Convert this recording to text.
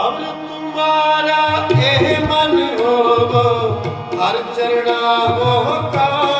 ਭਵਨ ਤੁਮਾਰਾ ਇਹ ਮਨ ਹੋਵੋ ਹਰ ਚਰਣਾ ਮੋਹ ਕਾ